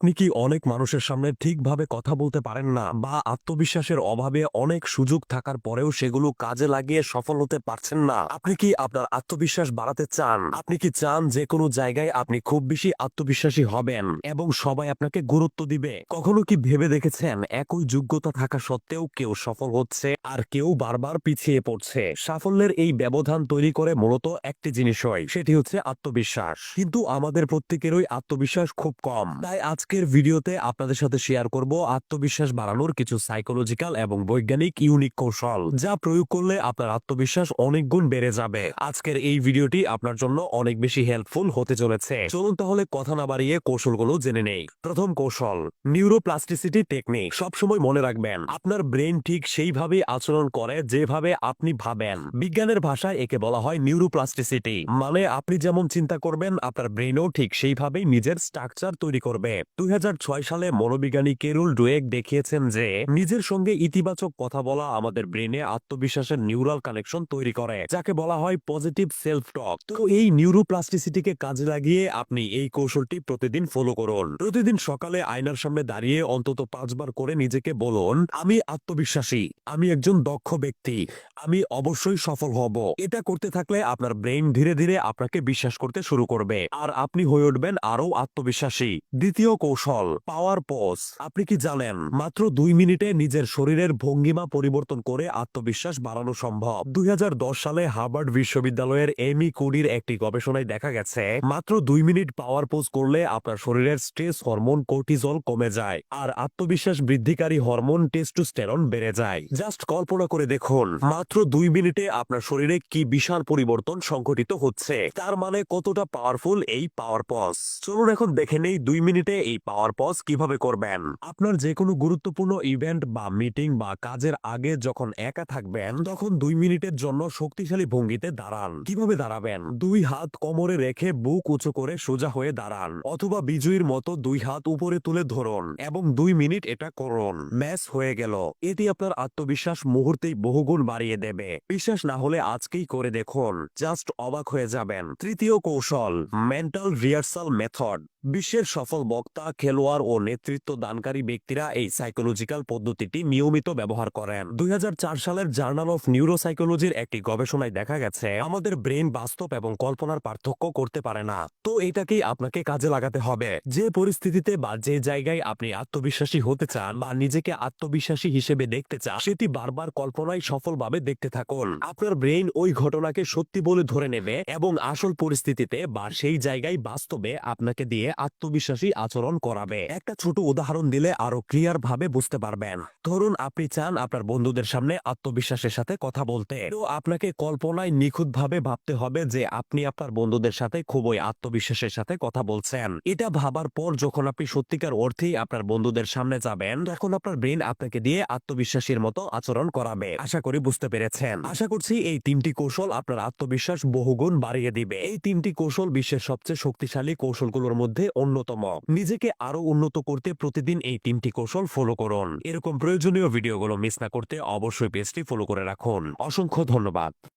আপনি কি অনেক মানুষের সামনে ঠিকভাবে কথা বলতে পারেন না বা আত্মবিশ্বাসের অভাবে অনেক সুযোগ থাকার পরেও সেগুলো কাজে লাগিয়ে সফল হতে পারছেন না? আপনি কি আপনার আত্মবিশ্বাস বাড়াতে চান? আপনি কি চান যে কোনো জায়গায় আপনি খুব বেশি আত্মবিশ্বাসী হবেন এবং সবাই আপনাকে গুরুত্ব দিবে? কখনো কি ভেবে দেখেছেন একই যোগ্যতা থাকা সত্ত্বেও কেউ সফল হচ্ছে আর কেউ বারবার পিছিয়ে পড়ছে? সাফল্যের এই ব্যবধান তৈরি করে মূলত একটি জিনিস হয়, সেটি হচ্ছে আত্মবিশ্বাস। কিন্তু আমাদের প্রত্যেকেরই আত্মবিশ্বাস খুব কম। তাই আজকের ভিডিওতে আপনাদের সাথে শেয়ার করব আত্মবিশ্বাস বাড়ানোর কিছু সাইকোলজিক্যাল এবং বৈজ্ঞানিক ইউনিক কৌশল, যা প্রয়োগ করলে আপনার আত্মবিশ্বাস অনেক গুণ বেড়ে যাবে। আজকের এই ভিডিওটি আপনার জন্য অনেক বেশি হেল্পফুল হতে চলেছে। চলুন তাহলে কথা না বাড়িয়ে কৌশলগুলো জেনে নেই। প্রথম কৌশল নিউরোপ্লাস্টিসিটি টেকনিক সবসময় মনে রাখবেন, আপনার ব্রেন ঠিক সেইভাবেই আচরণ করে যেভাবে আপনি ভাবেন। বিজ্ঞানের ভাষায় একে বলা হয় নিউরোপ্লাস্টিসিটি মানে আপনি যেমন চিন্তা করবেন, আপনার ব্রেনও ঠিক সেইভাবেই নিজের স্ট্রাকচার তৈরি করবে। দুই হাজার ছয় সালে মনোবিজ্ঞানী কেরুল ডুয়েক দেখিয়েছেন যে, নিজের সঙ্গে ইতিবাচক কথা বলা আমাদের ব্রেনে আত্মবিশ্বাসের নিউরাল কানেকশন তৈরি করে, যাকে বলা হয় পজিটিভ সেলফ টক তো এই নিউরোপ্লাস্টিসিটিকে কাজে লাগিয়ে আপনি এই কৌশলটি প্রতিদিন ফলো করুন। প্রতিদিন সকালে আয়নার সামনে দাঁড়িয়ে অন্তত পাঁচবার করে নিজেকে বলুন, আমি আত্মবিশ্বাসী, আমি একজন দক্ষ ব্যক্তি, আমি অবশ্যই সফল হব। এটা করতে থাকলে আপনার ব্রেন ধীরে ধীরে আপনাকে বিশ্বাস করতে শুরু করবে, আর আপনি হয়ে উঠবেন আরও আত্মবিশ্বাসী। দ্বিতীয় কৌশল পাওয়ার পজ আপনি কি জানেন, মাত্র দুই মিনিটে নিজের শরীরের ভঙ্গিমা পরিবর্তন করে আত্মবিশ্বাস বাড়ানো সম্ভব। দুই সালে হার্ভার্ড বিশ্ববিদ্যালয়ের এমি কুডির একটি গবেষণায় দেখা গেছে, মাত্র দুই মিনিট পাওয়ার পোজ করলে আপনার শরীরের স্ট্রেস হরমোন কোর্টিজল কমে যায়, আর আত্মবিশ্বাস বৃদ্ধিকারী হরমোন টেস্টোস্টেরন বেড়ে যায়। জাস্ট কল্পনা করে দেখুন, মাত্র দুই মিনিটে আপনার শরীরে কি বিশাল পরিবর্তন সংঘটিত হচ্ছে, তার মানে কতটা পাওয়ারফুল এই পাওয়ার পজ চলুন এখন দেখে নেই দুই মিনিটে এই পাওয়ার পজ কীভাবে করবেন? আপনার যে কোনো গুরুত্বপূর্ণ ইভেন্ট বা মিটিং বা কাজের আগে যখন একা থাকবেন, তখন দুই মিনিটের জন্য শক্তিশালী ভঙ্গিতে দাঁড়ান। কীভাবে দাঁড়াবেন? দুই হাত কোমরে রেখে বুক উঁচু করে সোজা হয়ে দাঁড়ান অথবা বিজয়ীর মতো দুই হাত উপরে তুলে ধরুন এবং দুই মিনিট এটা করুন। ম্যাচ হয়ে গেল। এটি আপনার আত্মবিশ্বাস মুহূর্তেই বহুগুণ বাড়িয়ে দেবে। বিশ্বাস না হলে আজকেই করে দেখুন। জাস্ট অবাক হয়ে যাবেন। তৃতীয় কৌশল মেন্টাল রিহার্সাল মেথড বিশ্বের সফল বক্তা খেলোয়াড় ও নেতৃত্ব দানকারী ব্যক্তিরা এই সাইকোলজিক্যাল পদ্ধতিটি নিয়মিত ব্যবহার করেন। দুই সালের জার্নাল অফ নিউরোসাইকোলজির একটি গবেষণায় দেখা গেছে, আমাদের ব্রেন বাস্তব এবং কল্পনার পার্থক্য করতে পারে না। তো এটাকেই আপনাকে কাজে লাগাতে হবে। যে পরিস্থিতিতে বা যে জায়গায় আপনি আত্মবিশ্বাসী হতে চান বা নিজেকে আত্মবিশ্বাসী হিসেবে দেখতে চান, সেটি বারবার কল্পনায় সফলভাবে দেখতে থাকুন। আপনার ব্রেন ওই ঘটনাকে সত্যি বলে ধরে নেবে এবং আসল পরিস্থিতিতে বা সেই জায়গায় বাস্তবে আপনাকে দিয়ে আত্মবিশ্বাসী আচরণ করাবে। একটা ছোট উদাহরণ দিলে আরও ক্লিয়ার ভাবে বুঝতে পারবেন। ধরুন, আপনি চান আপনার বন্ধুদের সামনে আত্মবিশ্বাসের সাথে কথা বলতে। তো আপনাকে কল্পনায় নিখুঁত ভাবে ভাবতে হবে যে আপনি আপনার বন্ধুদের সাথে খুবই আত্মবিশ্বাসের সাথে কথা বলছেন। এটা ভাবার পর যখন আপনি সত্যিকার অর্থেই আপনার বন্ধুদের সামনে যাবেন, তখন আপনার ব্রেন আপনাকে দিয়ে আত্মবিশ্বাসীর মতো আচরণ করাবে। আশা করি বুঝতে পেরেছেন। আশা করছি এই তিনটি কৌশল আপনার আত্মবিশ্বাস বহুগুণ বাড়িয়ে দিবে। এই তিনটি কৌশল বিশ্বের সবচেয়ে শক্তিশালী কৌশলগুলোর মধ্যে অন্যতম। নিজেকে আরও উন্নত করতে প্রতিদিন এই তিনটি কৌশল ফলো করুন। এরকম প্রয়োজনীয় ভিডিওগুলো মিস না করতে অবশ্যই পেজটি ফলো করে রাখুন। অসংখ্য ধন্যবাদ।